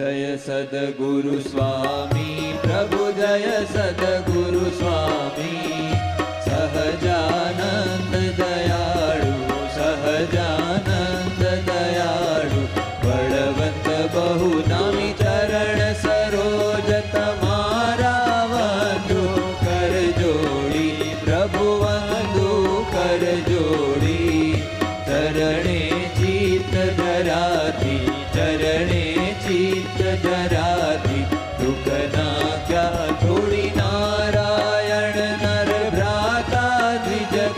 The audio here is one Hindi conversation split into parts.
जय सद्गुरु स्वामी, प्रभु जय सद्गुरु स्वामी। सहजानंद दयाळु सहजानंद दयाळु बळवंत बहुनामी चरण सरोज तमारा वंदू कर जोडी, प्रभु वंदू कर जोडी। थोडी नारायण नर भ्राता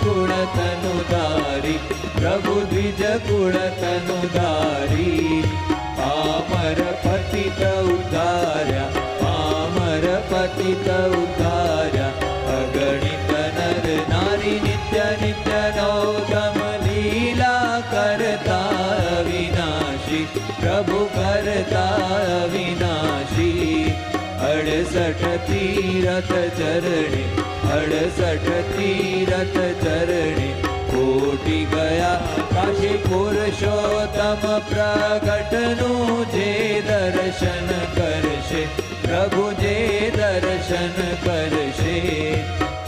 कुळ तनुदारी प्रभु द्विज कुळ तनुदारी पामर पतित उद्धार्या पामर पतित उद्धार्या अगणित नर नारी नित्य नित्य नौतम लीला करता विनाशी प्रभु करता અડસઠ તીરથ ચરણે, અડસઠ તીરથ ચરણે, કોટી ગયા કાશી પુરુષોત્તમ પ્રગટનું જે દર્શન કરશે, પ્રભુ જે દર્શન કરશે.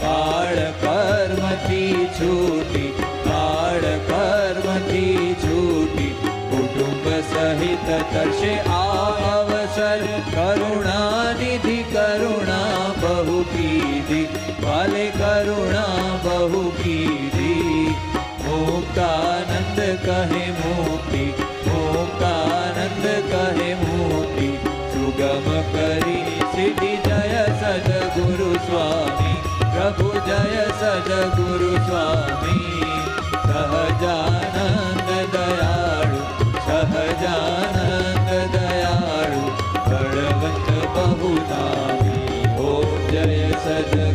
કાળ કર્મથી છૂટી કાળ કર્મથી છૂટી, કુટુંબ સહિત કરશે આ અવસર કરુણા वाले करुणा बहु कीधी मुक्तानंद कहे मुक्ति, मुक्तानंद कहे मोती सुगम करी सिद्धि जय सद्गुरु स्वामी, प्रभु जय सद्गुरु स्वामी। सहजानंद दयाळु सहजानंद दयाळु बळवंत बहुनामी ओ जय स्वामी